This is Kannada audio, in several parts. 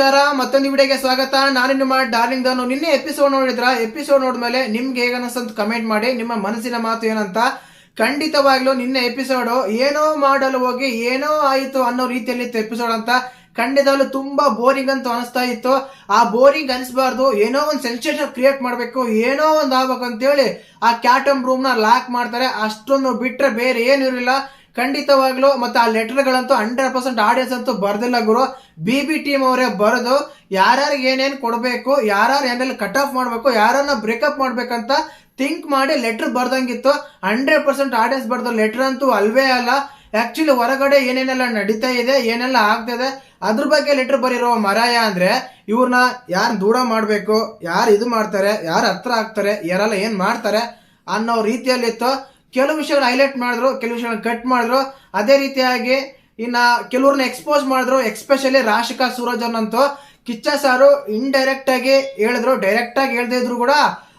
ನಮಸ್ಕಾರ, ಮತ್ತೊಂದು ವಿಡಿಯೋಗೆ ಸ್ವಾಗತ. ನಾನು ನಿಮ್ಮ ಡಾರ್ಲಿಂಗ್ ದಾನು. ನಿನ್ನೆ ಎಪಿಸೋಡ್ ನೋಡಿದ್ರ? ಎಪಿಸೋಡ್ ನೋಡಿದ್ಮೇಲೆ ನಿಮ್ಗೆ ಹೇಗೆ ಕಮೆಂಟ್ ಮಾಡಿ, ನಿಮ್ಮ ಮನಸ್ಸಿನ ಮಾತು ಏನಂತ. ಖಂಡಿತವಾಗ್ಲೂ ನಿನ್ನೆ ಎಪಿಸೋಡ್ ಏನೋ ಮಾಡಲು ಹೋಗಿ ಏನೋ ಆಯಿತು ಅನ್ನೋ ರೀತಿಯಲ್ಲಿ ಇತ್ತು ಎಪಿಸೋಡ್ ಅಂತ. ಖಂಡಿತವಾಗ್ಲೂ ತುಂಬಾ ಬೋರಿಂಗ್ ಅಂತ ಅನಿಸ್ತಾ ಇತ್ತು. ಆ ಬೋರಿಂಗ್ ಅನಿಸ್ಬಾರ್ದು. ಏನೋ ಒಂದು ಸೆನ್ಸೇಷನ್ ಕ್ರಿಯೇಟ್ ಮಾಡಬೇಕು, ಏನೋ ಒಂದು ಆಗ್ಬೇಕು ಅಂತೇಳಿ ಆ ಕ್ಯಾಟಮ್ ರೂಮ್ನ ಲಾಕ್ ಮಾಡ್ತಾರೆ. ಅಷ್ಟೊಂದು ಬಿಟ್ರೆ ಬೇರೆ ಏನು ಇರಲಿಲ್ಲ ಖಂಡಿತವಾಗ್ಲೂ ಮತ್ತೆ ಆ ಲೆಟರ್ಗಳಂತೂ ಹಂಡ್ರೆಡ್ ಪರ್ಸೆಂಟ್ ಆಡಿಯನ್ಸ್ ಅಂತೂ ಬರ್ದಿಲ್ಲ ಗುರು. ಬಿ ಬಿ ಟೀಮ್ ಅವರೇ ಬರೆದು. ಯಾರ್ಯಾರಿಗೆ ಏನೇನು ಕೊಡಬೇಕು, ಯಾರ್ಯಾರು ಏನೆಲ್ಲ ಕಟ್ ಆಫ್ ಮಾಡಬೇಕು, ಯಾರನ್ನ ಬ್ರೇಕಪ್ ಮಾಡ್ಬೇಕಂತ ಥಿಂಕ್ ಮಾಡಿ ಲೆಟರ್ ಬರ್ದಂಗಿತ್ತು. ಹಂಡ್ರೆಡ್ ಪರ್ಸೆಂಟ್ ಆಡಿಯನ್ಸ್ ಬರ್ದ ಲೆಟರ್ ಅಂತೂ ಅಲ್ವೇ ಅಲ್ಲ. ಆ್ಯಕ್ಚುಲಿ ಹೊರಗಡೆ ಏನೇನೆಲ್ಲ ನಡೀತಾ ಇದೆ, ಏನೆಲ್ಲ ಆಗ್ತಿದೆ ಅದ್ರ ಬಗ್ಗೆ ಲೆಟರ್ ಬರೀರೋ ಮರಾಯ ಅಂದ್ರೆ ಇವ್ರನ್ನ ಯಾರು ದೂರ ಮಾಡಬೇಕು, ಯಾರು ಇದು ಮಾಡ್ತಾರೆ, ಯಾರು ಹತ್ರ ಆಗ್ತಾರೆ, ಯಾರೆಲ್ಲ ಏನು ಮಾಡ್ತಾರೆ ಅನ್ನೋ ರೀತಿಯಲ್ಲಿತ್ತು. ಕೆಲವು ವಿಷಯಗಳು ಹೈಲೈಟ್ ಮಾಡಿದ್ರು, ಕೆಲವು ವಿಷಯಗಳನ್ನ ಕಟ್ ಮಾಡಿದ್ರು. ಅದೇ ರೀತಿಯಾಗಿ ಇನ್ನ ಕೆಲವ್ರನ್ನ ಎಕ್ಸ್ಪೋಸ್ ಮಾಡಿದ್ರು ಎಕ್ಸ್ಪೆಷಲಿ ರಾಶಿಕಾ ಸೂರಜ್ ಅನ್ನಂತೂ ಕಿಚ್ಚ ಸಾರು ಇಂಡೈರೆಕ್ಟ್ ಆಗಿ ಹೇಳಿದ್ರು. ಡೈರೆಕ್ಟ್ ಆಗಿ ಹೇಳ್ದೇ ಇದ್ರು ಕೂಡ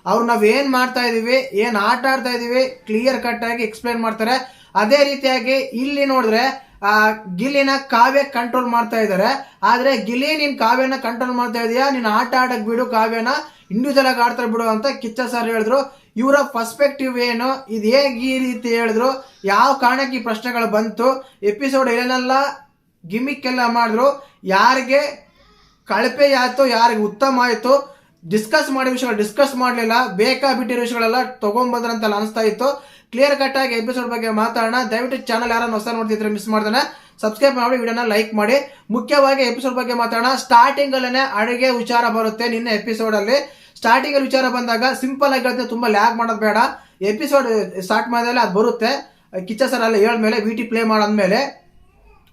ಅವ್ರು ನಾವು ಏನು ಮಾಡ್ತಾ ಇದೀವಿ, ಏನ್ ಆಟ ಆಡ್ತಾ ಇದೀವಿ ಕ್ಲಿಯರ್ ಕಟ್ ಆಗಿ ಎಕ್ಸ್ಪ್ಲೈನ್ ಮಾಡ್ತಾರೆ. ಅದೇ ರೀತಿಯಾಗಿ ಇಲ್ಲಿ ನೋಡಿದ್ರೆ, ಆ ಗಿಲ್ಲಿನ ಕಾವ್ಯ ಕಂಟ್ರೋಲ್ ಮಾಡ್ತಾ ಇದ್ದಾರೆ ಆದ್ರೆ ಗಿಲ್ಲಿ ನಿನ್ನ ಕಾವ್ಯನ ಕಂಟ್ರೋಲ್ ಮಾಡ್ತಾ ಇದೀಯಾ? ನೀನ್ ಆಟ ಆಡಕ್ ಬಿಡು ಕಾವ್ಯನ. ಇಂಡಿವಿಜುವಲ್ ಆಗಿ ಆಡ್ತಾರೆ ಬಿಡು ಅಂತ ಕಿಚ್ಚ ಸರ್ ಹೇಳಿದ್ರು. ಇವರ ಪರ್ಸ್ಪೆಕ್ಟಿವ್ ಏನು? ಇದು ಹೇಗೆ ಈ ರೀತಿ ಹೇಳಿದ್ರು? ಯಾವ ಕಾರಣಕ್ಕೆ ಈ ಪ್ರಶ್ನೆಗಳು ಬಂತು? ಎಪಿಸೋಡ್ ಏನೆಲ್ಲ ಗಿಮಿಕ್ ಎಲ್ಲ ಮಾಡಿದ್ರು. ಯಾರಿಗೆ ಕಳಪೆ ಆಯಿತು, ಯಾರಿಗೆ ಉತ್ತಮ ಆಯಿತು? ಡಿಸ್ಕಸ್ ಮಾಡಿ ವಿಷಯಗಳು ಡಿಸ್ಕಸ್ ಮಾಡಲಿಲ್ಲ. ಬೇಕಾ ಬಿಟ್ಟಿರೋ ವಿಷಯಗಳೆಲ್ಲ ಅಂತ ಅನಿಸ್ತಾ ಇತ್ತು. ಕ್ಲಿಯರ್ ಕಟ್ ಆಗಿ ಎಪಿಸೋಡ್ ಬಗ್ಗೆ ಮಾತಾಡೋಣ. ದಯವಿಟ್ಟು ಚಾನಲ್ ಯಾರನ್ನು ಹೊಸ ನೋಡ್ತಿದ್ರೆ ಮಿಸ್ ಮಾಡ್ದಾನೆ. ಸಬ್ಸ್ಕ್ರೈಬ್ ಮಾಡಿ ವಿಡಿಯೋನ ಲೈಕ್ ಮಾಡಿ. ಮುಖ್ಯವಾಗಿ ಎಪಿಸೋಡ್ ಬಗ್ಗೆ ಮಾತಾಡೋಣ. ಸ್ಟಾರ್ಟಿಂಗ್ ಅಲ್ಲೇ ಅಡುಗೆ ವಿಚಾರ ಬರುತ್ತೆ ನಿನ್ನ ಎಪಿಸೋಡ್ ಅಲ್ಲಿ. ಸ್ಟಾರ್ಟಿಂಗ್ ಅಲ್ಲಿ ವಿಚಾರ ಬಂದಾಗ ಸಿಂಪಲ್ ಆಗಿ ತುಂಬಾ ಲ್ಯಾಗ್ ಮಾಡೋದು ಬೇಡ. ಎಪಿಸೋಡ್ ಸ್ಟಾರ್ಟ್ ಮಾಡಿದ್ರೆ ಅದು ಬರುತ್ತೆ. ಕಿಚ್ಚ ಸರ್ ಅಲ್ಲಿ ಹೇಳಿದ್ಮೇಲೆ ವಿ ಟಿ ಪ್ಲೇ ಮಾಡಾದ್ಮೇಲೆ.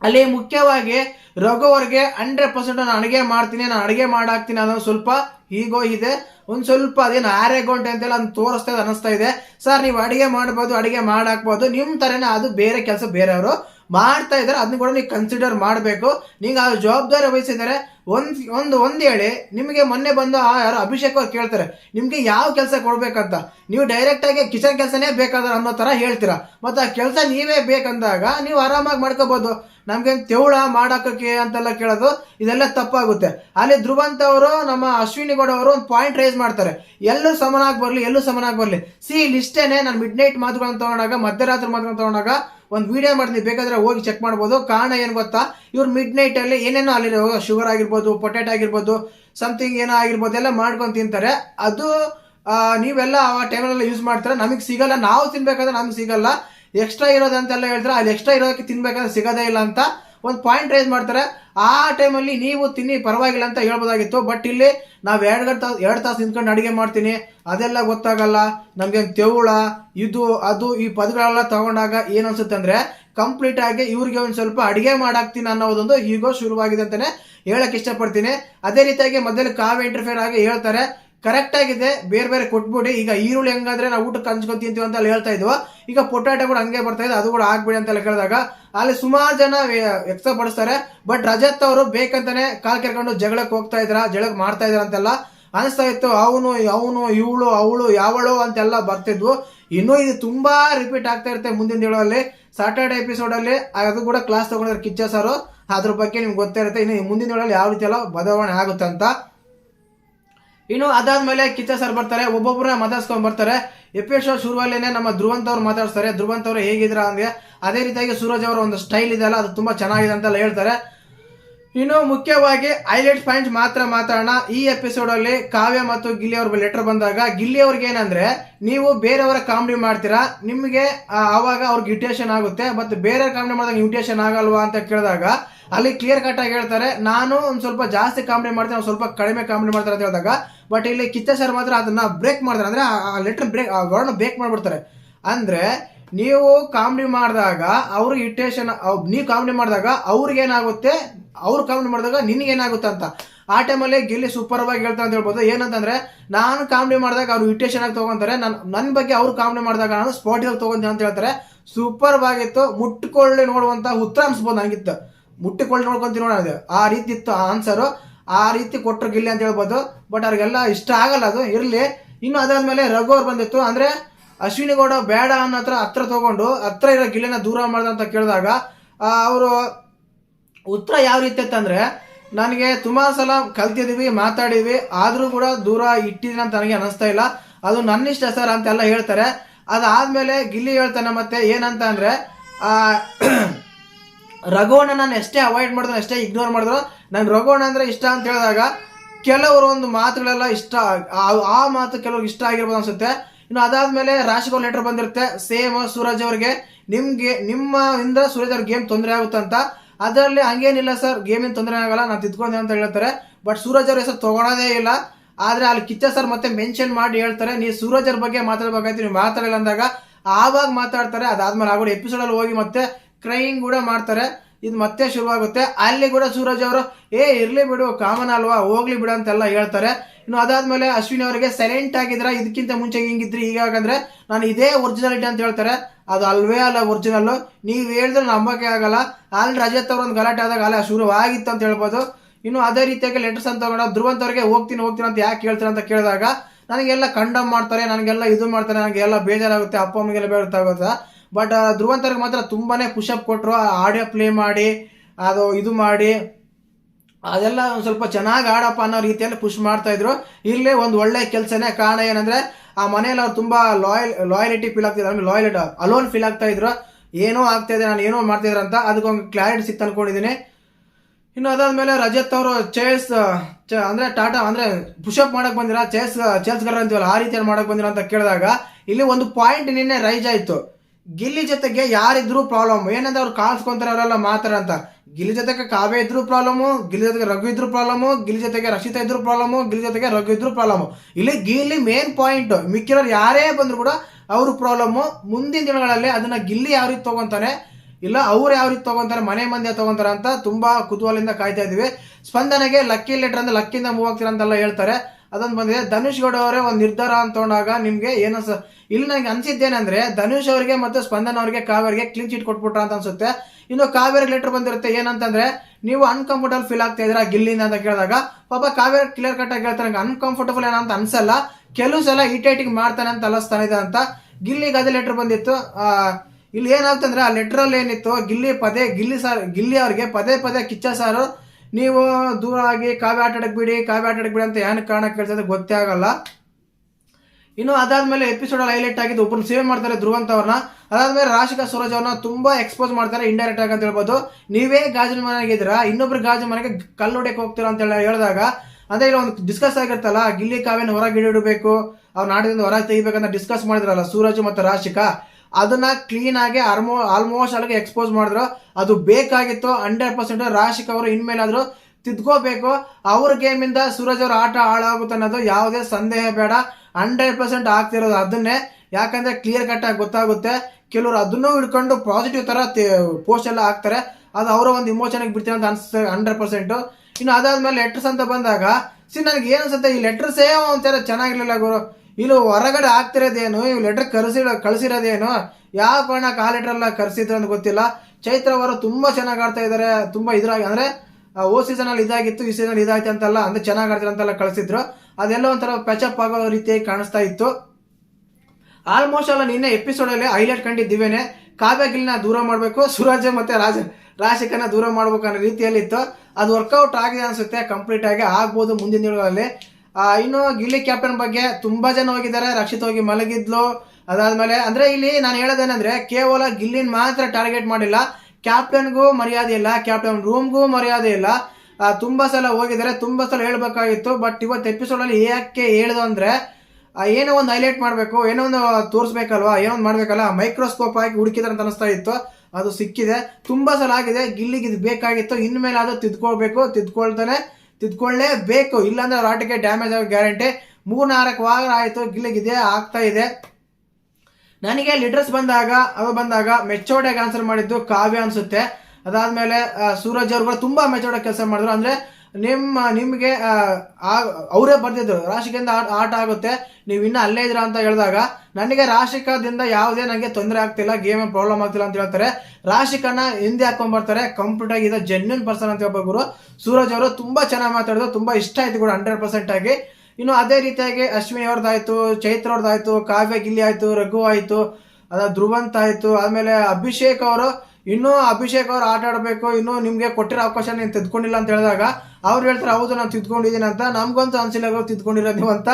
ಅಲ್ಲಿ ಮುಖ್ಯವಾಗಿ ರಘು ಅವ್ರಿಗೆ ಹಂಡ್ರೆಡ್ ಪರ್ಸೆಂಟ್ ನಾನು ಅಡುಗೆ ಮಾಡ್ತೀನಿ, ನಾನು ಅಡುಗೆ ಮಾಡಾಕ್ತೀನಿ ಅನ್ನೋದು ಸ್ವಲ್ಪ ಹೀಗೋ ಇದೆ. ಒಂದು ಸ್ವಲ್ಪ ಅದೇನು ಆರೆಗೊಂಟೆ ಅಂತೆಲ್ಲ ಅದನ್ನು ತೋರಿಸ್ತಾ ಅನ್ನಿಸ್ತಾ ಇದೆ. ಸರ್ ನೀವು ಅಡುಗೆ ಮಾಡ್ಬೋದು, ಅಡುಗೆ ಮಾಡಾಕ್ಬೋದು ನಿಮ್ಮ ಥರನೇ ಅದು ಬೇರೆ ಕೆಲಸ ಬೇರೆಯವರು. ಮಾಡ್ತಾ ಇದ್ದಾರೆ ಅದನ್ನ ಕೂಡ ನೀವು ಕನ್ಸಿಡರ್ ಮಾಡಬೇಕು. ನೀವು ಆ ಜವಾಬ್ದಾರಿ ವಹಿಸಿದರೆ ಒಂದು ಒಂದು ಒಂದು ಹೇಳಿ, ನಿಮಗೆ ಮೊನ್ನೆ ಬಂದು ಆ ಯಾರು ಅಭಿಷೇಕ್ ಅವ್ರು ಕೇಳ್ತಾರೆ, ನಿಮಗೆ ಯಾವ ಕೆಲಸ ಕೊಡಬೇಕಂತ? ನೀವು ಡೈರೆಕ್ಟಾಗಿ ಕಿಚನ್ ಕೆಲಸನೇ ಬೇಕಾದ್ರೆ ಅನ್ನೋ ಥರ ಹೇಳ್ತೀರಾ? ಮತ್ತು ಆ ಕೆಲಸ ನೀವೇ ಬೇಕಂದಾಗ ನೀವು ಆರಾಮಾಗಿ ಮಾಡ್ಕೋಬೋದು. ನಮಗೆ ತೆವಳ ಮಾಡೋಕ್ಕೆ ಅಂತೆಲ್ಲ ಕೇಳೋದು, ಇದೆಲ್ಲ ತಪ್ಪಾಗುತ್ತೆ. ಅಲ್ಲಿ ಧ್ರುವಂತ ಅವರು, ನಮ್ಮ ಅಶ್ವಿನಿ ಗೌಡ ಅವರು ಒಂದು ಪಾಯಿಂಟ್ ರೈಸ್ ಮಾಡ್ತಾರೆ. ಎಲ್ಲೂ ಸಮನಾಗಿ ಬರಲಿ, ಎಲ್ಲೂ ಸಮನಾಗಿ ಬರಲಿ. ಸಿ ಇಷ್ಟೇನೆ ನಾನು ಮಿಡ್ ನೈಟ್ ಮಾತುಗಳನ್ನ ತೊಗೊಂಡಾಗ, ಮಧ್ಯರಾತ್ರಿ ಮಾತುಗಳನ್ನು ತಗೊಂಡಾಗ ಒಂದು ವಿಡಿಯೋ ಮಾಡ್ತೀನಿ ಬೇಕಾದ್ರೆ ಹೋಗಿ ಚೆಕ್ ಮಾಡ್ಬೋದು. ಕಾರಣ ಏನು ಗೊತ್ತಾ? ಇವ್ರು ಮಿಡ್ ನೈಟಲ್ಲಿ ಏನೇನೋ ಅಲ್ಲಿರೋ ಶುಗರ್ ಆಗಿರ್ಬೋದು ಪೊಟ್ಯಾಟೊ ಆಗಿರ್ಬೋದು ಸಮಥಿಂಗ್ ಏನೋ ಆಗಿರ್ಬೋದು, ಎಲ್ಲ ಮಾಡ್ಕೊಂಡು ತಿಂತಾರೆ. ಅದು ನೀವೆಲ್ಲ ಆ ಟೈಮಲ್ಲಿ ಯೂಸ್ ಮಾಡ್ತಾರೆ? ನಮಗೆ ಸಿಗಲ್ಲ. ನಾವು ತಿನ್ಬೇಕಾದ್ರೆ ನಮ್ಗೆ ಸಿಗಲ್ಲ. ಎಕ್ಸ್ಟ್ರಾ ಇರೋದಂತೆಲ್ಲ ಹೇಳ್ತಾರೆ. ಅಲ್ಲಿ ಎಕ್ಸ್ಟ್ರಾ ಇರೋದಕ್ಕೆ ತಿನ್ಬೇಕಾದ್ರೆ ಸಿಗೋದೇ ಇಲ್ಲ ಅಂತ ಒಂದು ಪಾಯಿಂಟ್ ರೈಸ್ ಮಾಡ್ತಾರೆ. ಆ ಟೈಮಲ್ಲಿ ನೀವು ತಿನ್ನಿ, ಪರವಾಗಿಲ್ಲ ಅಂತ ಹೇಳ್ಬೋದಾಗಿತ್ತು. ಬಟ್ ಇಲ್ಲಿ ನಾವು ಎರಡು ತಾಸು ಎರಡು ತಾಸು ನಿಂತ್ಕೊಂಡು ಅಡುಗೆ ಮಾಡ್ತೀನಿ. ಅದೆಲ್ಲ ಗೊತ್ತಾಗಲ್ಲ. ನಮಗೆ ತೆವಳ, ಇದು, ಅದು, ಈ ಪದಗಳೆಲ್ಲ ತಗೊಂಡಾಗ ಏನು ಅನ್ಸುತ್ತೆ ಅಂದ್ರೆ ಕಂಪ್ಲೀಟ್ ಆಗಿ ಇವ್ರಿಗೆ ಒಂದು ಸ್ವಲ್ಪ ಅಡುಗೆ ಮಾಡಾಕ್ತೀನಿ ಅನ್ನೋದೊಂದು ಈಗೋ ಶುರುವಾಗಿದೆ ಅಂತಲೇ ಹೇಳಕ್ ಇಷ್ಟಪಡ್ತೀನಿ. ಅದೇ ರೀತಿಯಾಗಿ ಮೊದಲು ಕಾವ್ಯ ಇಂಟರ್ಫೇರ್ ಆಗಿ ಹೇಳ್ತಾರೆ. ಕರೆಕ್ಟ್ ಆಗಿದೆ. ಬೇರೆ ಬೇರೆ ಕೊಟ್ಬಿಡಿ. ಈಗ ಈರುಳ್ಳಿ ಹೆಂಗಾದ್ರೆ ನಾವು ಊಟಕ್ಕೆ ಹಂಚ್ಕೊಂಡ್ ತಿಂತೀವಿ ಅಂತ ಹೇಳ್ತಾ ಇದ್ವು. ಈಗ ಪೊಟ್ಯಾಟೊ ಕೂಡ ಹಂಗೆ ಬರ್ತಾ ಇದೆ. ಅದು ಕೂಡ ಆಗ್ಬಿಡಿ ಅಂತೆಲ್ಲ ಕೇಳಿದಾಗ ಅಲ್ಲಿ ಸುಮಾರು ಜನ ವ್ಯಕ್ತಪಡಿಸ್ತಾರೆ ಬಟ್ ರಜತ್ ಅವರು ಬೇಕಂತಾನೆ ಕಾಲ್ ಕೆರ್ಕೊಂಡು ಜಗಳಕ್ಕೆ ಹೋಗ್ತಾ ಇದ್ರ, ಜಗಳಕ್ಕೆ ಮಾಡ್ತಾ ಇದ್ರ ಅಂತೆಲ್ಲ ಅನಿಸ್ತಾ ಇತ್ತು. ಅವನು ಅವನು, ಇವಳು, ಅವಳು, ಯಾವಳು ಅಂತೆಲ್ಲ ಬರ್ತಿದ್ವು. ಇನ್ನೂ ಇದು ತುಂಬಾ ರಿಪೀಟ್ ಆಗ್ತಾ ಇರುತ್ತೆ ಮುಂದಿನ ದಿನಗಳಲ್ಲಿ. ಸಾಟರ್ಡೆ ಎಪಿಸೋಡ್ ಅಲ್ಲಿ ಅದು ಕೂಡ ಕ್ಲಾಸ್ ತಗೊಂಡಿರೋ ಕಿಚ್ಚ ಸರ್ ಅದ್ರ ಬಗ್ಗೆ ನಿಮ್ಗೆ ಗೊತ್ತಿರುತ್ತೆ ಇನ್ನು ಮುಂದಿನ ದಿನಗಳಲ್ಲಿ ಯಾವ ರೀತಿ ಎಲ್ಲ ಬದಲಾವಣೆ ಆಗುತ್ತೆ ಅಂತ. ಇನ್ನು ಅದಾದ್ಮೇಲೆ ಕಿಚ್ಚ ಸರ್ ಬರ್ತಾರೆ ಒಬ್ಬೊಬ್ಬರನ್ನ ಮಾತಾಡ್ಸ್ಕೊಂಡ್ ಬರ್ತಾರೆ. ಎಪಿಸೋಡ್ ಶುರುವಲ್ಲೇನೆ ನಮ್ಮ ಧ್ರುವಂತ ಅವ್ರು ಮಾತಾಡ್ತಾರೆ ಧ್ರುವಂತ ಅವರು ಹೇಗಿದ್ರ ಅಂದ್ರೆ ಅದೇ ರೀತಿಯಾಗಿ ಸೂರಜ್ ಅವರ ಒಂದು ಸ್ಟೈಲ್ ಇದೆ ಅಲ್ಲ ಅದು ತುಂಬಾ ಚೆನ್ನಾಗಿದೆ ಅಂತೆಲ್ಲ ಹೇಳ್ತಾರೆ. ಇನ್ನು ಮುಖ್ಯವಾಗಿ ಹೈಲೈಟ್ ಪಾಯಿಂಟ್ ಮಾತ್ರ ಮಾತಾಡೋಣ. ಈ ಎಪಿಸೋಡ್ ಅಲ್ಲಿ ಕಾವ್ಯ ಮತ್ತು ಗಿಲ್ಲಿ ಅವ್ರ ಲೆಟರ್ ಬಂದಾಗ ಗಿಲ್ಲಿ ಅವ್ರಿಗೆ ಏನಂದ್ರೆ, ನೀವು ಬೇರೆಯವರ ಕಾಮಿಡಿ ಮಾಡ್ತೀರಾ, ನಿಮಗೆ ಆವಾಗ ಅವ್ರಿಗೆ ಇರಿಟೇಷನ್ ಆಗುತ್ತೆ ಮತ್ತೆ ಬೇರೆ ಕಾಮಿಡಿ ಮಾಡಿದಾಗ ಇರಿಟೇಷನ್ ಆಗಲ್ವಾ ಅಂತ ಕೇಳಿದಾಗ ಅಲ್ಲಿ ಕ್ಲಿಯರ್ ಕಟ್ ಆಗಿ ಹೇಳ್ತಾರೆ, ನಾನು ಒಂದು ಸ್ವಲ್ಪ ಜಾಸ್ತಿ ಕಾಮಿಡಿ ಮಾಡ್ತೀನಿ ಸ್ವಲ್ಪ ಕಡಿಮೆ ಕಾಮಿಡಿ ಮಾಡ್ತಾರೆ ಅಂತ ಹೇಳಿದಾಗ ಬಟ್ ಇಲ್ಲಿ ಕಿಚ್ಚ ಸರ್ ಮಾತ್ರ ಅದನ್ನ ಬ್ರೇಕ್ ಮಾಡ್ತಾರೆ, ಅಂದ್ರೆ ಆ ಲೆಟರ್ ಬ್ರೇಕ್ ಆ ಬ್ರೇಕ್ ಮಾಡ್ಬಿಡ್ತಾರೆ. ಅಂದ್ರೆ ನೀವು ಕಾಮಿಡಿ ಮಾಡಿದಾಗ ಅವ್ರಿಗೆ ಇರಿಟೇಷನ್ ನೀವು ಕಾಮಿಡಿ ಮಾಡಿದಾಗ ಅವ್ರಿಗೆ ಏನಾಗುತ್ತೆ? ಅವ್ರು ಕಾಮಿಡಿ ಮಾಡಿದಾಗ ನಿನಗೆ ಏನಾಗುತ್ತೆ ಅಂತ. ಆ ಟೈಮಲ್ಲಿ ಗಿಲ್ಲಿ ಸೂಪರ್ ಆಗಿ ಹೇಳ್ತಾರೆ ಅಂತ ಹೇಳ್ಬೋದು. ಏನಂತಂದ್ರೆ, ನಾನು ಕಾಮಿಡಿ ಮಾಡಿದಾಗ ಅವ್ರು ಇಟೇಷನ್ ಆಗಿ ತಗೊಂತಾರೆ. ನನ್ನ ನನ್ನ ಬಗ್ಗೆ ಅವ್ರು ಕಾಮಿಡಿ ಮಾಡಿದಾಗ ನಾನು ಸ್ಪಾಟಿಗೆ ತಗೊಂತೀನಿ ಅಂತ ಹೇಳ್ತಾರೆ. ಸೂಪರ್ ಆಗಿತ್ತು ಮುಟ್ಟಿಕೊಳ್ಳಿ ನೋಡುವಂತ ಉತ್ತರ ಅನ್ಸ್ಬೋದು ನನಗಿತ್ತು ಮುಟ್ಟಿಕೊಳ್ಳಿ ನೋಡ್ಕೊಂತೀನಿ ನೋಡೋದು ಆ ರೀತಿ ಇತ್ತು ಆನ್ಸರು ಆ ರೀತಿ ಕೊಟ್ಟರು ಗಿಲ್ಲಿ ಅಂತ ಹೇಳ್ಬೋದು. ಬಟ್ ಅವ್ರಿಗೆಲ್ಲ ಇಷ್ಟ ಆಗಲ್ಲ ಅದು. ಇರಲಿ. ಇನ್ನು ಅದಾದ್ಮೇಲೆ ರಘು ಅವ್ರು ಬಂದಿತ್ತು. ಅಂದ್ರೆ, ಅಶ್ವಿನಿ ಗೌಡ ಬೇಡ ಅನ್ನೋ ಹತ್ರ ಹತ್ರ ತಗೊಂಡು, ಹತ್ರ ಇರೋ ಗಿಲ್ಲಿನ ದೂರ ಮಾಡ್ದಂತ ಕೇಳಿದಾಗ ಅವರು ಉತ್ತರ ಯಾವ ರೀತಿ ಅಂತಂದ್ರೆ, ನನಗೆ ತುಂಬಾ ಸಲ ಕಲ್ತಿದೀವಿ, ಮಾತಾಡಿದ್ವಿ, ಆದ್ರೂ ಕೂಡ ದೂರ ಇಟ್ಟಿದ್ದೀನಿ ಅಂತ ನನಗೆ ಅನಿಸ್ತಾ ಇಲ್ಲ. ಅದು ನನ್ನ ಇಷ್ಟ ಸರ್ ಅಂತೆಲ್ಲ ಹೇಳ್ತಾರೆ. ಅದಾದ್ಮೇಲೆ ಗಿಲ್ಲಿ ಹೇಳ್ತಾನೆ ಮತ್ತೆ ಏನಂತ ಅಂದ್ರೆ, ಆ ರಘುವಣ್ಣ ನಾನು ಎಷ್ಟೇ ಅವಾಯ್ಡ್ ಮಾಡಿದ್ರು, ಎಷ್ಟೇ ಇಗ್ನೋರ್ ಮಾಡಿದ್ರು, ನಂಗೆ ರಘುವಣ್ಣ ಅಂದ್ರೆ ಇಷ್ಟ ಅಂತ ಹೇಳಿದಾಗ ಕೆಲವರು ಒಂದು ಮಾತುಗಳೆಲ್ಲ ಇಷ್ಟ, ಆ- ಮಾತು ಕೆಲವ್ರಿಗೆ ಇಷ್ಟ ಆಗಿರ್ಬೋದು ಅನ್ಸುತ್ತೆ. ಇನ್ನು ಅದಾದ್ಮೇಲೆ ರಾಶಿಗೋಲ್ ಲೆಟರ್ ಬಂದಿರುತ್ತೆ. ಸೇಮ್ ಸೂರಜ್ ಅವ್ರಿಗೆ, ನಿಮ್ಗೆ, ನಿಮ್ಮ ಇಂದ ಸೂರಜ್ ಅವ್ರಿಗೆ ಗೇಮ್ ತೊಂದರೆ ಆಗುತ್ತೆ ಅಂತ. ಅದರಲ್ಲಿ ಹಂಗೇನಿಲ್ಲ ಸರ್ ಗೇಮಿನ ತೊಂದರೆ ಆಗಲ್ಲ, ನಾನು ತಿದ್ಕೊಂಡೆ ಅಂತ ಹೇಳ್ತಾರೆ. ಬಟ್ ಸೂರಜ್ ಅವ್ರ ಹೆಸರು ತೊಗೊಳೋದೇ ಇಲ್ಲ. ಆದರೆ ಅಲ್ಲಿ ಕಿಚ್ಚ ಸರ್ ಮತ್ತೆ ಮೆನ್ಷನ್ ಮಾಡಿ ಹೇಳ್ತಾರೆ. ನೀವು ಸೂರಜ್ ಅವ್ರ ಬಗ್ಗೆ ಮಾತಾಡ್ಬೇಕಾಯ್ತು, ನೀವು ಮಾತಾಡಲ್ಲ ಅಂದಾಗ ಆವಾಗ ಮಾತಾಡ್ತಾರೆ. ಅದಾದ್ಮೇಲೆ ಆಗೋದು ಎಪಿಸೋಡಲ್ಲಿ ಹೋಗಿ ಮತ್ತೆ ಕ್ರೈಯಿಂಗ್ ಕೂಡ ಮಾಡ್ತಾರೆ. ಇದು ಮತ್ತೆ ಶುರುವಾಗುತ್ತೆ ಅಲ್ಲಿ ಕೂಡ ಸೂರಜ್ ಅವರು, ಏ, ಇರಲಿ ಬಿಡು, ಕಾಮನ್ ಅಲ್ವಾ, ಹೋಗ್ಲಿ ಬಿಡು ಅಂತೆಲ್ಲ ಹೇಳ್ತಾರೆ. ಇನ್ನು ಅದಾದ್ಮೇಲೆ ಅಶ್ವಿನಿ ಅವರಿಗೆ ಸೈಲೆಂಟ್ ಆಗಿದ್ರ ಇದಕ್ಕಿಂತ ಮುಂಚೆ ಹಿಂಗಿದ್ರಿ ಈಗಾಗಂದ್ರೆ ನಾನು ಇದೇ ಒರಿಜಿನಾಲಿಟಿ ಅಂತ ಹೇಳ್ತಾರೆ. ಅದು ಅಲ್ವೇ ಅಲ್ಲ ಒರಿಜಿನಲ್ ನೀವು ಹೇಳಿದ್ರೆ ನಂಬಕ್ಕೆ ಆಗಲ್ಲ. ಅಲ್ಲಿ ರಜತ್ ಅವ್ರ ಒಂದು ಗಲಾಟೆ ಆದಾಗ ಅಲ್ಲ, ಶುರುವಾಗಿತ್ತು ಅಂತ ಹೇಳ್ಬೋದು. ಇನ್ನು ಅದೇ ರೀತಿಯಾಗಿ ಲೆಟರ್ಸ್ ಅಂತ ತಗೊಂಡ ಧ್ರುವಂತವ್ರಿಗೆ ಹೋಗ್ತೀನಿ ಹೋಗ್ತೀನಿ ಅಂತ ಯಾಕೆ ಹೇಳ್ತಾರೆ ಅಂತ ಕೇಳಿದಾಗ, ನನಗೆಲ್ಲ ಕಂಡಮ್ ಮಾಡ್ತಾರೆ, ನನಗೆಲ್ಲ ಇದು ಮಾಡ್ತಾರೆ, ನನಗೆಲ್ಲ ಬೇಜಾರಾಗುತ್ತೆ, ಅಪ್ಪ ಅಮ್ಮಗೆಲ್ಲ ಬೇಜಾರಾಗುತ್ತೆ. ಬಟ್ ಧ್ರುವಂತರ್ಗೆ ಮಾತ್ರ ತುಂಬಾನೇ ಪುಷಪ್ ಕೊಟ್ಟರು ಆಡಿಯೋ ಪ್ಲೇ ಮಾಡಿ, ಅದು ಇದು ಮಾಡಿ, ಅದೆಲ್ಲ ಒಂದು ಸ್ವಲ್ಪ ಚೆನ್ನಾಗಿ ಆಡಪ್ಪ ಅನ್ನೋ ರೀತಿಯಲ್ಲಿ ಪುಷ್ ಮಾಡ್ತಾ ಇದ್ರು. ಇಲ್ಲೇ ಒಂದು ಒಳ್ಳೆ ಕೆಲಸನೇ. ಕಾರಣ ಏನಂದ್ರೆ, ಆ ಮನೆಯಲ್ಲಿ ಅವ್ರು ತುಂಬಾ ಲಾಯಲ್ ಲಾಯಲಿಟಿ ಫೀಲ್ ಆಗ್ತಿದ್ರು. ಆಮೇಲೆ ಲಾಯಲಿಟಿ ಅಲೋನ್ ಫೀಲ್ ಆಗ್ತಾ ಇದ್ರು. ಏನೋ ಆಗ್ತಾ ಇದೆ, ನಾನು ಏನೋ ಮಾಡ್ತಿದ್ರು ಅಂತ ಅದಕ್ಕೊಂದು ಕ್ಲಾರಿಟಿ ಸಿಕ್ತು ಅನ್ಕೊಂಡಿದ್ದೀನಿ ಇನ್ನು ಅದಾದ್ಮೇಲೆ ರಜತ್ ಅವರು ಚೇಸ್ ಅಂದ್ರೆ ಟಾಟಾ, ಅಂದ್ರೆ ಪುಷಪ್ ಮಾಡಕ್ ಬಂದಿರ? ಚೇಸ್ ಚೇಸ್ಗಾರ ಅಂತೀವಲ್ಲ, ಆ ರೀತಿಯಲ್ಲಿ ಮಾಡಕ್ ಬಂದಿರ ಅಂತ ಕೇಳಿದಾಗ, ಇಲ್ಲಿ ಒಂದು ಪಾಯಿಂಟ್ ನಿನ್ನೆ ರೈಜ್ ಆಯ್ತು. ಗಿಲ್ಲಿ ಜೊತೆಗೆ ಯಾರಿದ್ರು ಪ್ರಾಬ್ಲಮ್ ಏನಂದ್ರೆ ಅವ್ರು ಕಾಣಿಸ್ಕೊಂತಾರೆ, ಅವರೆಲ್ಲ ಮಾತಾಡ ಅಂತ. ಗಿಲ್ಲಿ ಜೊತೆಗೆ ಕಾವ್ಯ ಇದ್ರು ಪ್ರಾಬ್ಲಮ್ ಗಿಲ್ಲಿ ಜೊತೆಗೆ ರಘು ಇದ್ರು ಪ್ರಾಬ್ಲಮ್ ಗಿಲ್ಲಿ ಜೊತೆಗೆ ರಕ್ಷಿತಾ ಇದ್ರು ಪ್ರಾಬ್ಲಮ್ ಗಿಲ್ಲಿ ಜೊತೆಗೆ ರಘು ಇದ್ರು ಪ್ರಾಬ್ಲಮ್ ಇಲ್ಲಿ ಗಿಲ್ಲಿ ಮೇನ್ ಪಾಯಿಂಟ್ ಮಿಕ್ಕಿರೋರು ಯಾರೇ ಬಂದ್ರು ಕೂಡ ಅವ್ರ ಪ್ರಾಬ್ಲಮ್ ಮುಂದಿನ ದಿನಗಳಲ್ಲಿ ಅದನ್ನ ಗಿಲ್ಲಿ ಯಾವ ರೀತಿ ತಗೊಂತಾನೆ, ಇಲ್ಲ ಅವ್ರು ಯಾವ ರೀತಿ ತಗೊಂತಾರೆ, ಮನೆ ಮಂದಿ ತಗೊಂತಾರೆ ಅಂತ ತುಂಬಾ ಕುತೂಹಲದಿಂದ ಕಾಯ್ತಾ ಇದೀವಿ ಸ್ಪಂದನೆಗೆ ಲಕ್ಕಿ ಲೆಟರ್ ಅಂದ್ರೆ ಲಕ್ಕಿಂದ ಮೂವ್ ಆಗ್ತೀರಂತೆಲ್ಲ ಹೇಳ್ತಾರೆ. ಅದೊಂದು ಬಂದಿದೆ. ಧನುಷ್ ಗೌಡ ಅವರೇ ಒಂದು ನಿರ್ಧಾರ ಅಂತ ತಗೊಂಡಾಗ ನಿಮ್ಗೆ ಏನು ಸ ಇಲ್ಲಿ ನನಗೆ ಅನ್ಸಿದ್ದೇನೆಂದ್ರೆ ಧನುಷ್ ಅವರಿಗೆ ಮತ್ತು ಸ್ಪಂದನ ಅವರಿಗೆ ಕಾವೇರಿಗೆ ಕ್ಲೀನ್ ಚೀಟ್ ಕೊಟ್ಬಿಟ್ರ ಅಂತ ಅನ್ಸುತ್ತೆ. ಇನ್ನು ಕಾವೇರಿಗೆ ಲೆಟರ್ ಬಂದಿರುತ್ತೆ ಏನಂತಂದ್ರೆ, ನೀವು ಅನ್ಕಂಫರ್ಟಬಲ್ ಫೀಲ್ ಆಗ್ತಾ ಇದ್ರ ಗಿಲ್ಲಿಂದ ಅಂತ ಕೇಳಿದಾಗ, ಪಾಪ ಕಾವೇರಿ ಕ್ಲಿಯರ್ ಕಟ್ ಆಗಿ ಹೇಳ್ತಾರೆ, ನಂಗೆ ಅನ್ಕಂಫರ್ಟಬಲ್ ಏನಂತ ಅನ್ಸಲ್ಲ. ಕೆಲವು ಸಲ ಇಟೇಟಿಂಗ್ ಮಾಡ್ತಾನೆ ಅಂತ ಅಲಸ್ತಾನೆ ಇದೆ ಅಂತ. ಗಿಲ್ಲಿಗೆ ಅದೇ ಲೆಟರ್ ಬಂದಿತ್ತು. ಇಲ್ಲಿ ಏನಾಗ್ತಂದ್ರೆ, ಆ ಲೆಟರ್ ಅಲ್ಲಿ ಏನಿತ್ತು, ಗಿಲ್ಲಿ ಪದೇ, ಗಿಲ್ಲಿ ಸಾರ್ ಗಿಲ್ಲಿ ಅವ್ರಿಗೆ ಪದೇ ಪದೇ ಕಿಚ್ಚ ಸಾರು ನೀವು ದೂರ ಆಗಿ ಕಾವ್ಯ ಆಟ ಆಡಕ್ ಬಿಡಿ, ಕಾವ್ಯ ಆಟ ಆಡಕ್ ಬಿಡಿ ಅಂತ ಏನು ಕಾರಣ ಕೇಳ್ತದೆ ಗೊತ್ತೇ ಆಗಲ್ಲ. ಇನ್ನು ಅದಾದ್ಮೇಲೆ ಎಪಿಸೋಡ್ ಅಲ್ಲಿ ಹೈಲೈಟ್ ಆಗಿದ್ದು ಒಬ್ಬರು ಸೇವ್ ಮಾಡ್ತಾರೆ ಧ್ರುವಂತ್ ಅವ್ರನ್ನ. ಅದಾದ್ಮೇಲೆ ರಾಶಿಕಾ ಸೂರಜ್ ಅವ್ರನ್ನ ತುಂಬಾ ಎಕ್ಸ್ಪೋಸ್ ಮಾಡ್ತಾರೆ ಇಂಡೈರೆಕ್ಟ್ ಆಗಿ ಅಂತ ಹೇಳ್ಬೋದು. ನೀವೇ ಗಾಜಿನ ಮನೆಗಿದ್ದೀರಾ ಇನ್ನೊಬ್ರು ಗಾಜಿನ ಮನೆಗೆ ಕಲ್ಲು ಹೊಡೆಯಕ್ಕೆ ಹೋಗ್ತೀರಾ ಅಂತ ಹೇಳಿ ಹೇಳಿದಾಗ, ಅಂದ್ರೆ ಇಲ್ಲಿ ಒಂದು ಡಿಸ್ಕಸ್ ಆಗಿರ್ತಲ್ಲ ಗಿಲ್ಲಿ ಕಾವ್ಯನ ಹೊರಗೆ ಇಡಬೇಕು ಅವ್ರ ನಾಡಿನಿಂದ ಹೊರಗೆ ತೆಗಿಬೇಕಂತ ಡಿಸ್ಕಸ್ ಮಾಡಿದ್ರಲ್ಲ ಸೂರಜ್ ಮತ್ತು ರಾಶಿಕಾ. ಅದನ್ನ ಕ್ಲೀನ್ ಆಗಿ ಆಲ್ಮೋ ಆಲ್ಮೋಸ್ಟ್ ಅಲ್ಲಿಗೆ ಎಕ್ಸ್ಪೋಸ್ ಮಾಡಿದ್ರು. ಅದು ಬೇಕಾಗಿತ್ತು ಹಂಡ್ರೆಡ್ ಪರ್ಸೆಂಟ್ ರಾಶಿಕ್ ಅವರು ಇನ್ಮೇಲಾದ್ರು ತಿದ್ಕೋಬೇಕು. ಅವ್ರ ಗೇಮಿಂದ ಸೂರಜ್ ಅವ್ರ ಆಟ ಹಾಳಾಗುತ್ತೆ ಅನ್ನೋದು ಯಾವುದೇ ಸಂದೇಹ ಬೇಡ. ಹಂಡ್ರೆಡ್ ಪರ್ಸೆಂಟ್ ಆಗ್ತಿರೋದು ಅದನ್ನೇ. ಯಾಕಂದ್ರೆ ಕ್ಲಿಯರ್ ಕಟ್ ಆಗಿ ಗೊತ್ತಾಗುತ್ತೆ. ಕೆಲವರು ಅದನ್ನೂ ಹಿಡ್ಕೊಂಡು ಪಾಸಿಟಿವ್ ತರ ಪೋಸ್ಟ್ ಎಲ್ಲ ಹಾಕ್ತಾರೆ. ಅದು ಅವರ ಒಂದು ಇಮೋಷನ್ಗೆ ಬಿಡ್ತೀನಿ ಅಂತ ಅನ್ಸುತ್ತೆ ಹಂಡ್ರೆಡ್ ಪರ್ಸೆಂಟ್ ಇನ್ನು ಅದಾದ್ಮೇಲೆ ಲೆಟರ್ಸ್ ಅಂತ ಬಂದಾಗ ಸಿ ನನಗೆ ಏನು ಅನ್ಸುತ್ತೆ? ಈ ಲೆಟರ್ಸೇ ಒಂಥರ ಚೆನ್ನಾಗಿರ್ಲಿಲ್ಲ ಗುರು. ಇಲ್ಲಿ ಹೊರಗಡೆ ಆಗ್ತಿರೋದೇನು? ಇವ್ ಲೆಟರ್ ಕರೆಸಿರೋ ಕಳಿಸಿರೋದೇನು? ಯಾವ ಕಾರಣಕ್ಕೆ ಆ ಲೆಟರ್ ಎಲ್ಲ ಕರೆಸಿದ್ರು ಅಂತ ಗೊತ್ತಿಲ್ಲ. ಚೈತ್ರ ಅವರು ತುಂಬಾ ಚೆನ್ನಾಗಿ ಆಡ್ತಾ ಇದ್ದಾರೆ ತುಂಬಾ ಇದ್ರಾಗಿ ಅಂದ್ರೆ ಓ ಸೀಸನ್ ಅಲ್ಲಿ ಇದಾಗಿತ್ತು, ಈ ಸೀಸನ್ ಇದಾಯ್ತು ಅಂತಲ್ಲ, ಅಂದ್ರೆ ಚೆನ್ನಾಗಿ ಆಡ್ತಾರೆ ಅಂತೆಲ್ಲ ಕಳಿಸಿದ್ರು. ಅದೆಲ್ಲ ಒಂಥರ ಪ್ಯಾಚಪ್ ಆಗೋ ರೀತಿಯಾಗಿ ಕಾಣಿಸ್ತಾ ಇತ್ತು. ಆಲ್ಮೋಸ್ಟ್ ಅಲ್ಲ ನಿನ್ನೆ ಎಪಿಸೋಡ್ ಅಲ್ಲಿ ಹೈಲೈಟ್ ಕಂಡಿದ್ದೀವೇನೆ ಕಾವ್ಯ ಗಿಲ್ನ ದೂರ ಮಾಡಬೇಕು, ಸೂರಜ್ ಮತ್ತೆ ರಾಜ ರಾಶಿಕನ ದೂರ ಮಾಡ್ಬೇಕು ಅನ್ನೋ ರೀತಿಯಲ್ಲಿ ಇತ್ತು ಅದು ವರ್ಕೌಟ್ ಆಗಿದೆ ಅನ್ಸುತ್ತೆ ಕಂಪ್ಲೀಟ್ ಆಗಿ ಆಗ್ಬೋದು ಮುಂದಿನ ದಿನಗಳಲ್ಲಿ. ಇನ್ನು ಗಿಲ್ಲಿ ಕ್ಯಾಪ್ಟನ್ ಬಗ್ಗೆ ತುಂಬಾ ಜನ ಹೋಗಿದ್ದಾರೆ. ರಕ್ಷಿತ್ ಹೋಗಿ ಮಲಗಿದ್ಲು. ಅದಾದ್ಮೇಲೆ, ಅಂದ್ರೆ ಇಲ್ಲಿ ನಾನು ಹೇಳೋದೇನಂದ್ರೆ, ಕೇವಲ ಗಿಲ್ಲಿನ್ ಮಾತ್ರ ಟಾರ್ಗೆಟ್ ಮಾಡಿಲ್ಲ. ಕ್ಯಾಪ್ಟನ್ಗೂ ಮರ್ಯಾದೆ ಇಲ್ಲ. ಕ್ಯಾಪ್ಟನ್ ರೂಮ್ಗೂ ಮರ್ಯಾದೆ ಇಲ್ಲ. ತುಂಬಾ ಸಲ ಹೋಗಿದ್ದಾರೆ. ತುಂಬಾ ಸಲ ಹೇಳ್ಬೇಕಾಗಿತ್ತು. ಬಟ್ ಇವತ್ತು ಎಪಿಸೋಡ್ ಅಲ್ಲಿ ಯಾಕೆ ಹೇಳ್ದು ಅಂದ್ರೆ ಏನೋ ಒಂದು ಹೈಲೈಟ್ ಮಾಡಬೇಕು, ಏನೋ ಒಂದು ತೋರಿಸ್ಬೇಕಲ್ವಾ, ಏನೋ ಒಂದು ಮಾಡ್ಬೇಕಲ್ಲ ಮೈಕ್ರೋಸ್ಕೋಪ್ ಆಗಿ ಹುಡುಕಿದ್ರೆ ಅಂತ ಅನಿಸ್ತಾ ಇತ್ತು. ಅದು ಸಿಕ್ಕಿದೆ. ತುಂಬಾ ಸಲ ಆಗಿದೆ. ಗಿಲ್ಲಿಗೆ ಇದು ಬೇಕಾಗಿತ್ತು. ಇನ್ಮೇಲೆ ಅದು ತಿದ್ಕೊಳ್ಬೇಕು. ತಿದ್ಕೊಳ್ತಾನೆ ತಿದ್ಕೊಳ್ಳೇಬೇಕು ಇಲ್ಲಾಂದ್ರೆ ಆಟಕ್ಕೆ ಡ್ಯಾಮೇಜ್ ಆಗೋ ಗ್ಯಾರಂಟಿ ಮೂರ್ನಾಲ್ಕು ವಾರ ಆಯಿತು, ಗಿಲ್ಲಿಗಿದೆ, ಆಗ್ತಾ ಇದೆ. ನನಗೆ ಲೀಡರ್ಸ್ ಬಂದಾಗ ಅದು ಬಂದಾಗ ಮೆಚ್ಚೋಡೆಗೆ ಆನ್ಸರ್ ಮಾಡಿದ್ದು ಕಾವ್ಯ ಅನ್ಸುತ್ತೆ. ಅದಾದಮೇಲೆ ಸೂರಜ್ ಅವರು ಕೂಡ ತುಂಬಾ ಮೆಚ್ಚೋಡೆ ಕೆಲಸ ಮಾಡಿದ್ರು. ಅಂದ್ರೆ ನಿಮ್ಮ, ನಿಮಗೆ ಅವರೇ ಬರ್ತಿದ್ರು ರಾಶಿಕೆಯಿಂದ ಆಟ ಆಗುತ್ತೆ. ನೀವು ಇನ್ನೂ ಅಲ್ಲೇ ಇದ್ರ ಅಂತ ಹೇಳಿದಾಗ, ನನಗೆ ರಾಶಿಕದಿಂದ ಯಾವುದೇ ನನಗೆ ತೊಂದರೆ ಆಗ್ತಿಲ್ಲ, ಗೇಮ್ ಪ್ರಾಬ್ಲಮ್ ಆಗ್ತಿಲ್ಲ ಅಂತ ಹೇಳ್ತಾರೆ. ರಾಶಿಕನ ಹಿಂದೆ ಹಾಕೊಂಡ್ ಬರ್ತಾರೆ. ಕಂಪ್ಲೀಟ್ ಆಗಿ ಇದು ಜೆನ್ಯೂನ್ ಪರ್ಸನ್ ಅಂತ ಒಬ್ಬರು ಸೂರಜ್ ಅವರು ತುಂಬಾ ಚೆನ್ನಾಗಿ ಮಾತಾಡಿದ್ರು ತುಂಬಾ ಇಷ್ಟ ಆಯ್ತು ಕೂಡ ಹಂಡ್ರೆಡ್ ಪರ್ಸೆಂಟ್ ಆಗಿ. ಇನ್ನು ಅದೇ ರೀತಿಯಾಗಿ ಅಶ್ವಿನಿ ಅವ್ರದ್ದಾಯ್ತು ಚೈತ್ರ ಅವ್ರದ್ದಾಯ್ತು ಕಾವ್ಯ ಗಿಲ್ಲಿ ಆಯಿತು, ರಘು ಆಯಿತು, ಅದ ಧ್ರುವಂತ ಆಯಿತು ಆಮೇಲೆ ಅಭಿಷೇಕ್ ಅವರು, ಇನ್ನೂ ಅಭಿಷೇಕ್ ಅವರು ಆಟ ಆಡಬೇಕು, ಇನ್ನೂ ನಿಮಗೆ ಕೊಟ್ಟಿರೋ ಅವಕಾಶ ನೀನು ತೆಗೆದುಕೊಂಡಿಲ್ಲ ಅಂತ ಹೇಳಿದಾಗ ಅವ್ರು ಹೇಳ್ತಾರೆ, ಹೌದು, ನಾನು ತಿದ್ಕೊಂಡಿದ್ದೀನಿ ಅಂತ. ನಮ್ಗಂತೂ ಅನ್ಸಿಲ್ಲ ತಿದ್ಕೊಂಡಿರೋ ನೀವು ಅಂತ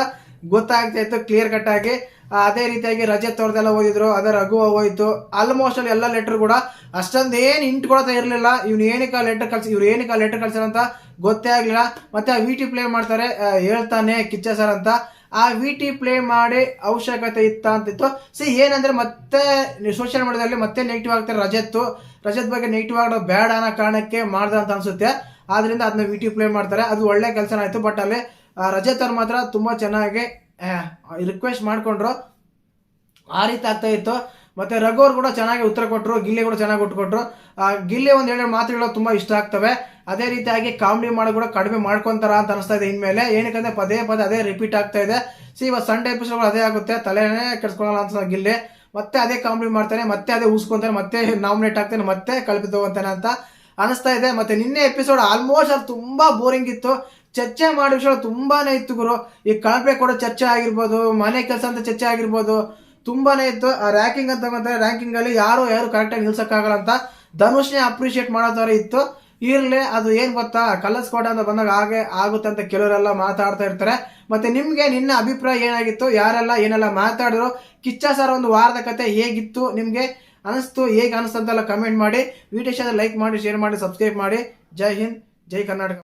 ಗೊತ್ತಾಗ್ತಾ ಇತ್ತು ಕ್ಲಿಯರ್ ಕಟ್ ಆಗಿ. ಅದೇ ರೀತಿಯಾಗಿ ರಜೆ ಅವ್ರದ್ದೆಲ್ಲ ಓದಿದ್ರು ಅದೇ ರಘು ಹೋಯ್ತು. ಆಲ್ಮೋಸ್ಟ್ ಅಲ್ಲಿ ಎಲ್ಲ ಲೆಟರ್ ಕೂಡ ಅಷ್ಟೊಂದು ಏನು ಇಂಟ್ ಕೊಡ್ತಾ ಇರಲಿಲ್ಲ. ಇವ್ನು ಏನಕ್ಕೆ ಲೆಟರ್ ಕಳ್ಸಿ, ಇವ್ರು ಏನಕ್ಕೆ ಲೆಟರ್ ಕಳ್ಸಾರ ಅಂತ ಗೊತ್ತೇ ಆಗಲಿಲ್ಲ. ಮತ್ತೆ ಆ ವಿ ಟಿ ಪ್ಲೇ ಮಾಡ್ತಾರೆ ಹೇಳ್ತಾನೆ ಕಿಚ್ಚ ಸರ್ ಅಂತ. ಆ ವಿ ಟಿ ಪ್ಲೇ ಮಾಡಿ ಅವಶ್ಯಕತೆ ಇತ್ತ ಅಂತಿತ್ತು ಸಿ ಏನಂದ್ರೆ ಮತ್ತೆ ಸೋಷಿಯಲ್ ಮೀಡಿಯಾದಲ್ಲಿ ಮತ್ತೆ ನೆಗೆಟಿವ್ ಆಗ್ತಾರೆ ರಜತ್ ರಜತ್ ಬಗ್ಗೆ ನೆಗೆಟಿವ್ ಆಗೋ ಬೇಡ ಅನ್ನೋ ಕಾರಣಕ್ಕೆ ಮಾಡ್ದ ಅಂತ ಅನ್ಸುತ್ತೆ. ಆದ್ರಿಂದ ಅದನ್ನ ವಿಟಿ ಪ್ಲೇ ಮಾಡ್ತಾರೆ. ಅದು ಒಳ್ಳೆ ಕೆಲಸ ಆಯ್ತು ಬಟ್ ಅಲ್ಲಿ ಆ, ರಜತ್ ಅವ್ರು ಮಾತ್ರ ತುಂಬಾ ಚೆನ್ನಾಗಿ ರಿಕ್ವೆಸ್ಟ್ ಮಾಡ್ಕೊಂಡ್ರು. ಆ ರೀತಿ ಆಗ್ತಾ ಇತ್ತು. ಮತ್ತೆ ರಘು ಅವ್ರು ಕೂಡ ಚೆನ್ನಾಗಿ ಉತ್ತರ ಕೊಟ್ಟರು ಗಿಲ್ಲಿ ಕೂಡ ಚೆನ್ನಾಗಿ ಉಟ್ಕೊಟ್ರು ಗಿಲ್ಲಿ ಒಂದ್ ಎರಡು ಮಾತುಗಳು ತುಂಬಾ ಇಷ್ಟ ಆಗ್ತವೆ. ಅದೇ ರೀತಿಯಾಗಿ ಕಾಮಿಡಿ ಮಾಡೋ ಕೂಡ ಕಡಿಮೆ ಮಾಡ್ಕೊಂತಾರ ಅಂತ ಅನಿಸ್ತಾ ಇದೆ ಇನ್ಮೇಲೆ. ಏನಕ್ಕಂದ್ರೆ ಪದೇ ಪದೇ ಅದೇ ರಿಪೀಟ್ ಆಗ್ತಾ ಇದೆ. ಸಿ ಇವತ್ತು ಸಂಡೆ ಎಪಿಸೋಡ್ ಅದೇ ಆಗುತ್ತೆ. ತಲೆನೇ ಕೆಡ್ಸ್ಕೊಳಲ್ಲ ಅಂತ ಗಿಲ್ಲಿ. ಮತ್ತೆ ಅದೇ ಕಾಮಿಡಿ ಮಾಡ್ತಾನೆ ಮತ್ತೆ ಅದೇ ಊಸ್ಕೊಂತಾನೆ ಮತ್ತೆ ನಾಮಿನೇಟ್ ಆಗ್ತಾನೆ ಮತ್ತೆ ಹೋಗ್ತಾನೆ ಅಂತ ಅನಿಸ್ತಾ ಇದೆ. ಮತ್ತೆ ನಿನ್ನೆ ಎಪಿಸೋಡ್ ಆಲ್ಮೋಸ್ಟ್ ಅದು ತುಂಬಾ ಬೋರಿಂಗ್ ಇತ್ತು. ಚರ್ಚೆ ಮಾಡೋ ವಿಷಯ ತುಂಬಾನೇ ಇತ್ತು ಗುರು. ಈ ಕಳಪೆ ಕೊಡೋ ಚರ್ಚೆ ಆಗಿರ್ಬೋದು, ಮನೆ ಕೆಲಸ ಅಂತ ಚರ್ಚೆ ಆಗಿರ್ಬೋದು, ತುಂಬಾನೇ ಇತ್ತು. ಆ ರ್ಯಾಂಕಿಂಗ್ ಅಂತ ಮತ್ತೆ ರ್ಯಾಂಕಿಂಗ್ ಅಲ್ಲಿ ಯಾರು ಯಾರು ಕರೆಕ್ಟಾಗಿ ನಿಲ್ಸಕ್ಕಾಗಲ್ಲ ಅಂತ ಧನುಷ್ನೇ ಅಪ್ರಿಷಿಯೇಟ್ ಮಾಡೋ ಥರ ಇತ್ತು. ಇರ್ಲಿ, ಅದು ಏನ್ ಗೊತ್ತಾ? ಕಲರ್ಸ್ ಕೋಟ ಅಂತ ಬಂದಾಗ ಹಾಗೆ ಆಗುತ್ತೆ ಅಂತ ಕೆಲವರೆಲ್ಲ ಮಾತಾಡ್ತಾ ಇರ್ತಾರೆ. ಮತ್ತೆ ನಿಮ್ಗೆ ನಿನ್ನ ಅಭಿಪ್ರಾಯ ಏನಾಗಿತ್ತು? ಯಾರೆಲ್ಲ ಏನೆಲ್ಲ ಮಾತಾಡಿದ್ರು? ಕಿಚ್ಚ ಸರ್ ಒಂದು ವಾರದ ಕತೆ ಹೇಗಿತ್ತು? ನಿಮ್ಗೆ ಅನಿಸ್ತು, ಹೇಗೆ ಅನಿಸ್ತಂತೆಲ್ಲ ಕಮೆಂಟ್ ಮಾಡಿ. ವಿಡಿಯೋ ಲೈಕ್ ಮಾಡಿ ಶೇರ್ ಮಾಡಿ ಸಬ್ಸ್ಕ್ರೈಬ್ ಮಾಡಿ. ಜೈ ಹಿಂದ್, ಜೈ ಕರ್ನಾಟಕ.